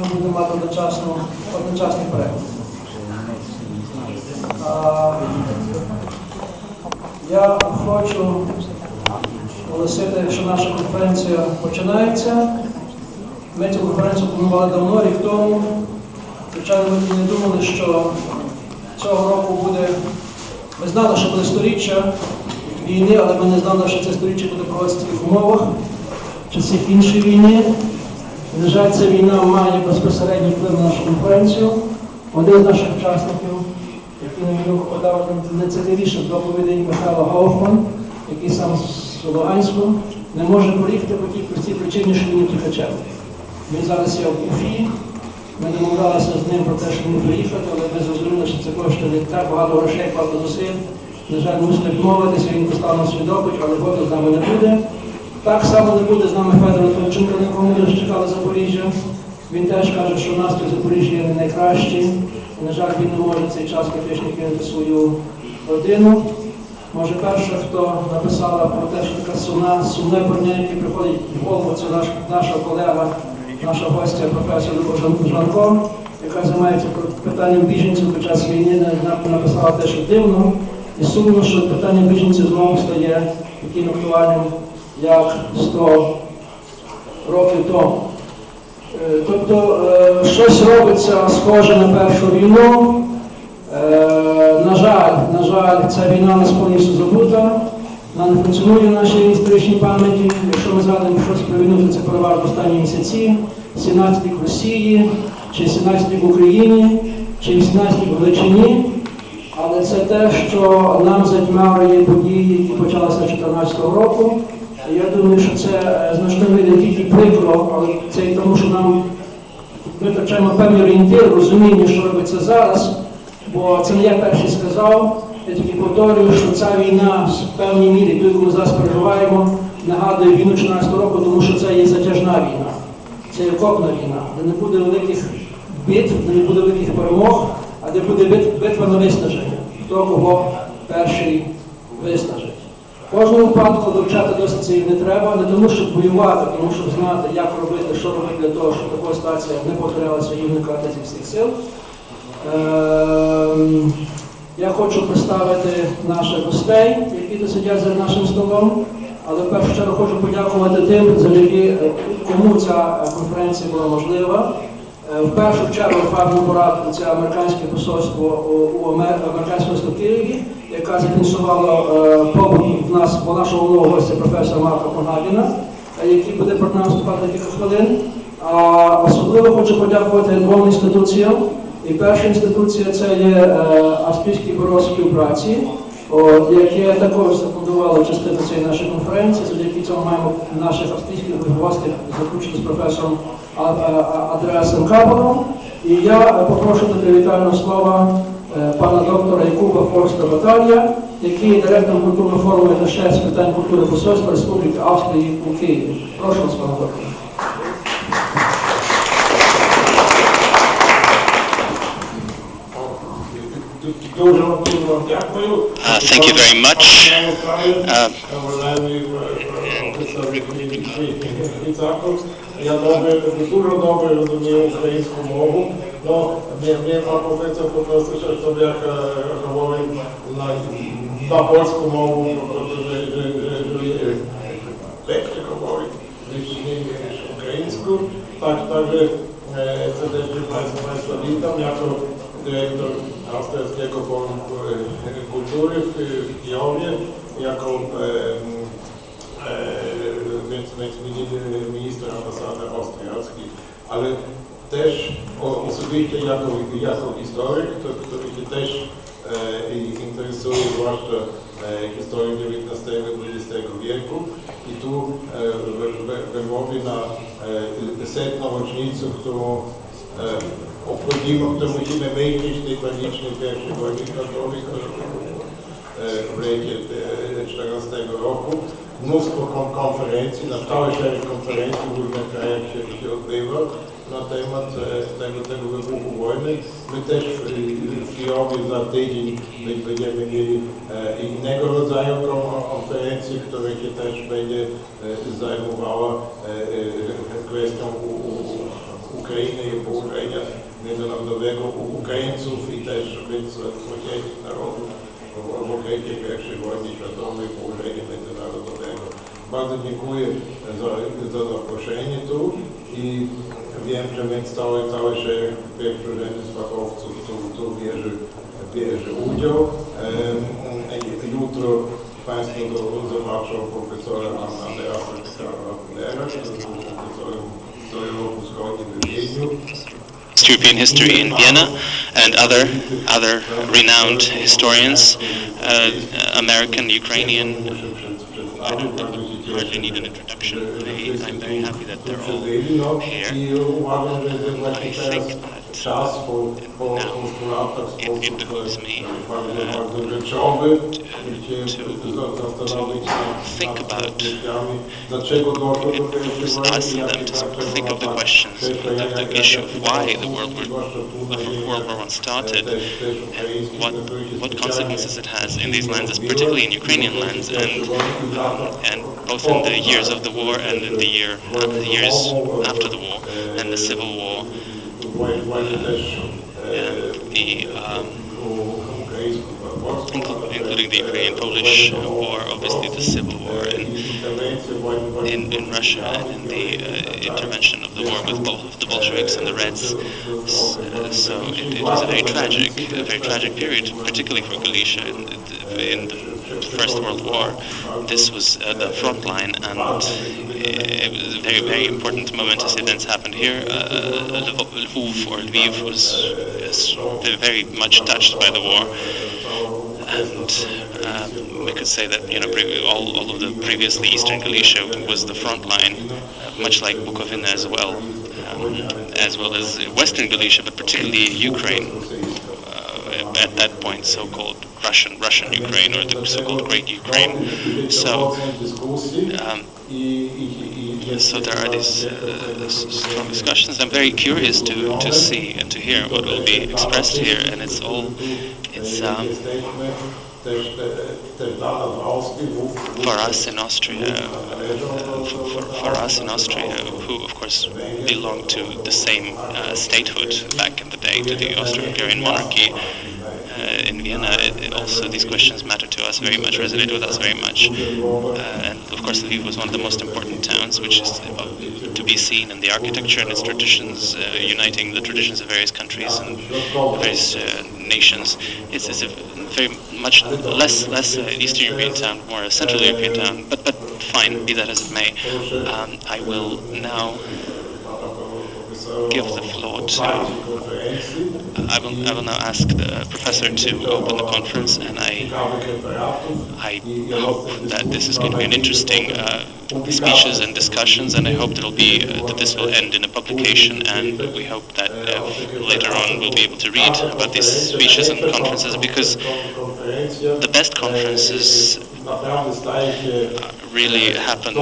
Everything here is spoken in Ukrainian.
ми будемо мати одночасно, одночасний переклад. Я хочу оголосити, що наша конференція починається. Ми цю конференцію планували давно, рік тому. Звичайно, ми не думали, що цього року буде. Ми знали, що буде сторіччя війни, але ми не знали, що це сторіччя буде проводитися в умовах, часів іншої війни. На жаль, ця війна має безпосередній вплив на нашу конференцію. Один з наших учасників, який на війну подав найцікавіше доповідей Михайло Гофман, який сам з Луганську, не може приїхати по тій простій причині, що він утікачем. Він зараз є в Уфі. Ми домовлялися з ним про те, що він приїхати, але ми зрозуміли, що це коштує так багато грошей, багато зусиль. На жаль, мусили відмовитися, він поставив свій допит, але году з нами не буде. Так само не буде з нами Федор Товченко, на якого ми дуже чекали Запоріжжя. Він теж каже, що настрій в Запоріжжі є не найкращий. На жаль, він не може цей час фактично кинути свою родину. Може, перше, хто написала про те, що така сумна, сумне про яке приходить в голову, це наш, наша колега, наша гостя, професор Жанко, яка займається питанням біженців під час війни, на- написала те, що дивно. І сумно, що питання біженців знову стає таким актуальним, як 100 років тому. Е, Тобто е, щось робиться схоже на першу війну. Е, На жаль, на жаль, ця війна не повністю забута. Вона не функціонує в нашій історичній пам'яті. Якщо ми згадуємо щось про війну, то це переважно останні місяці, 17 рік в Росії, чи 17 рік в Україні, чи 18 рік в Галичині. Але це те, що нам затьмарює події, які почалися 2014 року. Я думаю, що це е, значно не тільки прикро, але це і тому, що нам ми втрачаємо певний орієнтир, розуміння, що робиться зараз. Бо це не я перший сказав. Я тільки повторюю, що ця війна в певній мірі, ту, яку ми зараз переживаємо, нагадує війну 14 року, тому що це є затяжна війна. Це є окопна війна, де не буде великих битв, де не буде великих перемог, а де буде битва на виснаження. Хто кого перший виснажить. В кожному випадку вивчати досить не треба, не тому, щоб воювати, тому щоб знати, як робити, що робити для того, щоб така ситуація не повторялася і уникати зі всіх сил. Ем, Я хочу представити наших гостей, які сидять за нашим столом. Але в першу чергу хочу подякувати тим, завдяки е, кому ця конференція була можлива. Е, В першу чергу фарму пораду це американське посольство у- у Амер- американському Києві, яка зафінансувала е, побут в нас по нашого нового гостя професора Марка Погадіна, е, який буде проти нас виступати на кілька хвилин. А особливо хочу подякувати двом інституціям. І перша інституція це є е, Австрійське бюро співпраці, яке також зафундувало частину цієї нашої конференції. Завдяки цьому маємо наших австрійських гостей заключити з професором А- А- А- Андреасом І я попрошу до привітального слова пана доктора Якуба Форста Баталія, який є директором культурного форуму НШ з питань культури посольства Республіки Австрії у Києві. Прошу вас, пане докторе. Uh, thank you very much. Uh, Я добре, дуже добре розумію українську мову, no nie, nie ma powiedzą po prostu, że sobie jak e, Hołowin na, na polsku mogą po prostu, że, że, że, lekkie Hołowin, ukraińsku, tak, także serdecznie Państwa, Państwa witam jako dyrektor Austriackiego Forum Kultury w Kijowie, jako e, e, minister ambasady austriackiej, ale o, osobiście jako, jako historyk, to, który się też e, interesuje zwłaszcza e, historią XIX i XX wieku i tu e, we, Lwowie na e, setną rocznicę, którą e, obchodzimy, o musimy myśleć, tej tragicznej wojny światowej, e, w lecie e, 14 roku. Mnóstwo konferencji, na cały szereg konferencji w różnych krajach się, się odbywa na temat e, tego, tego wybuchu wojny. My też w, Kijowie za tydzień będziemy mieli e, innego rodzaju kon- konferencję, która się też będzie e, zajmowała e, e, kwestią u, u, України і поłożenia międzynarodowego Ukraińców i też więc odpowiedzialnych narodów w okresie I wojny światowej położenie międzynarodowego. Bardzo dziękuję za, za zaproszenie tu i więc cały, cały szereg pierwszorzędnych fachowców tu, tu bierze, bierze udział. Jutro zobaczą profesora Andreasa który był profesorem roku wschodniej w Wiedniu. European history in Vienna and other other renowned historians, uh, American, Ukrainian. I really need an introduction. I, am very happy that they're all here. I think that čas po, po, po zgrotah, po think about was asking them to think of the questions, of the issue of why the World War, the World War one started, and what, what consequences it has in these lands, particularly in Ukrainian lands, and, um, and both in the years of the war and in the, year, the years after the war and the civil war the um, including the Ukrainian-Polish war, obviously the civil war in, in, in Russia and in the uh, intervention of the war with both the Bolsheviks and the Reds. S- uh, so it, it was a very tragic, a very tragic period, particularly for Galicia in, in the First World War. This was uh, the front line, and it was very, very important momentous events happened here. Uh, Lviv or Lviv was, very much touched by the war and uh, we could say that you know all, all of the previously Eastern Galicia was the front line, uh, much like Bukovina as well, um, as well as Western Galicia, but particularly Ukraine. At that point, so-called Russian Russian Ukraine or the so-called Great Ukraine. So, um, so there are these uh, strong discussions. I'm very curious to, to see and to hear what will be expressed here, and it's all it's um, for us in Austria, uh, for, for, for us in Austria, who of course belong to the same uh, statehood back in the day, to the Austro-Hungarian monarchy. In Vienna, it, it also these questions matter to us very much, resonate with us very much. Uh, and of course, Lviv was one of the most important towns, which is to be seen in the architecture and its traditions, uh, uniting the traditions of various countries and various uh, nations. It's, it's a very much less less uh, Eastern European town, more a Central European town. But but fine, be that as it may. Um, I will now give the floor to. I will I will now ask the professor to open the conference, and I I hope that this is going to be an interesting uh, speeches and discussions, and I hope that it'll be uh, that this will end in a publication, and we hope that uh, later on we'll be able to read about these speeches and conferences because the best conferences się really happen